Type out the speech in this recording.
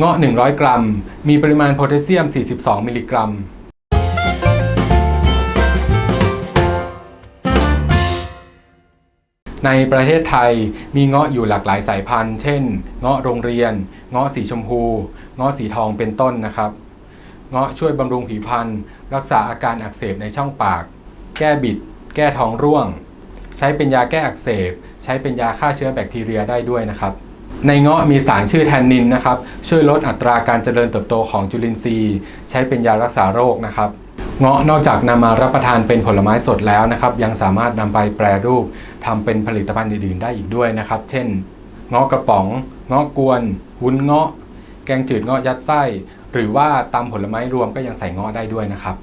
เงาะ 100 กรัม มีปริมาณโพแทสเซียม 42 มิลลิกรัม ในประเทศไทยมีเงาะอยู่หลากหลายสายพันธุ์ เช่น เงาะโรงเรียน เงาะสีชมพู เงาะสีทองเป็นต้นนะครับ เงาะช่วยบำรุงผิวพรรณรักษาอาการอักเสบในช่องปาก แก้บิด แก้ท้องร่วง ใช้เป็นยาแก้อักเสบ ใช้เป็นยาฆ่าเชื้อแบคทีเรียได้ด้วยนะครับ ในเงาะมีสารชื่อแทนนินนะครับ ช่วยลดอัตราการเจริญเติบโตของจุลินทรีย์ ใช้เป็นยารักษาโรคนะครับเงาะนอกจากนำมารับประทานเป็นผลไม้สดแล้วนะครับ ยังสามารถนำไปแปรรูปทำเป็นผลิตภัณฑ์อื่นๆ ได้อีกด้วยนะครับ เช่นเงาะกระป๋องเงาะกวนวุ้นเงาะ แกงจืดเงาะยัดไส้ หรือว่าตำผลไม้รวมก็ยังใส่เงาะได้ด้วยนะครับ